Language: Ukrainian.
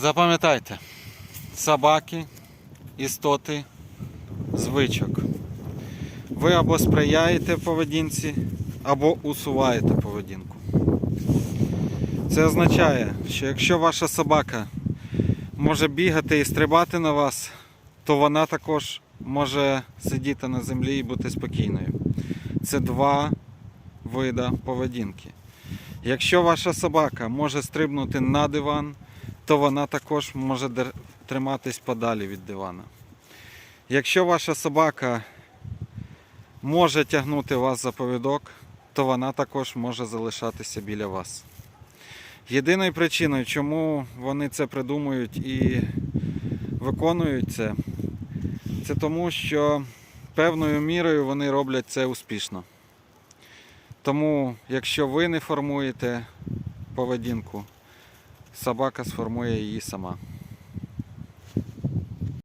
Запам'ятайте, собаки, істоти, звичок. Ви або сприяєте поведінці, або усуваєте поведінку. Це означає, що якщо ваша собака може бігати і стрибати на вас, то вона також може сидіти на землі і бути спокійною. Це два вида поведінки. Якщо ваша собака може стрибнути на диван, то вона також може триматись подалі від дивана. Якщо ваша собака може тягнути вас за повідок, то вона також може залишатися біля вас. Єдиною причиною, чому вони це придумують і виконують це, це тому, що певною мірою вони роблять це успішно. Тому, якщо ви не формуєте поведінку, собака сформує її сама.